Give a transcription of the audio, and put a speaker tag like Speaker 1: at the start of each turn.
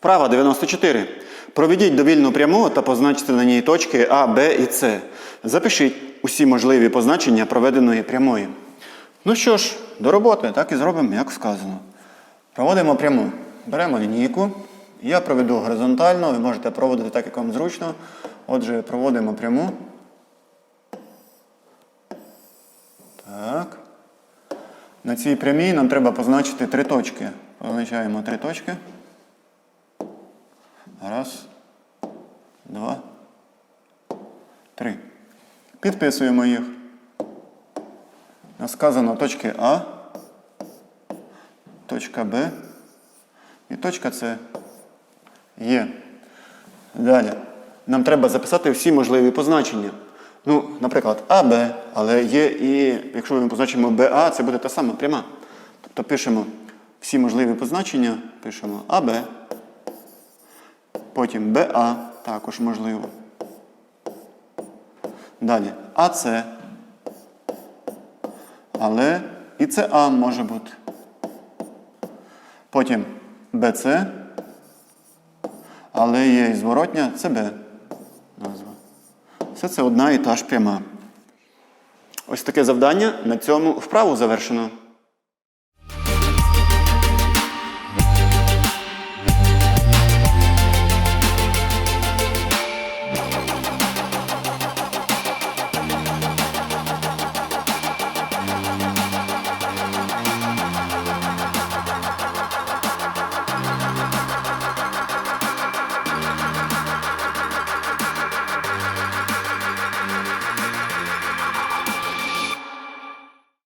Speaker 1: Вправа 94. Проведіть довільну пряму та позначте на ній точки А, Б і С. Запишіть усі можливі позначення проведеної прямої. Ну що ж, до роботи, так і зробимо, як сказано. Проводимо пряму. Беремо лінійку. Я проведу горизонтально, ви можете проводити так, як вам зручно. Отже, проводимо пряму. Так. На цій прямій нам треба позначити три точки. Позначаємо три точки. Раз, два, три. Підписуємо їх. Сказано точки А, точка Б і точка С. Є. Далі. Нам треба записати всі можливі позначення. Ну, наприклад, АБ, але є і, якщо ми позначимо БА, це буде та сама пряма. Тобто пишемо всі можливі позначення, пишемо АБ, потім БА також можливо. Далі АЦ. Але і ЦА може бути. Потім БЦ, але є і зворотня ЦБ назва. Все це одна і та ж пряма. Ось таке завдання. На цьому вправу завершено.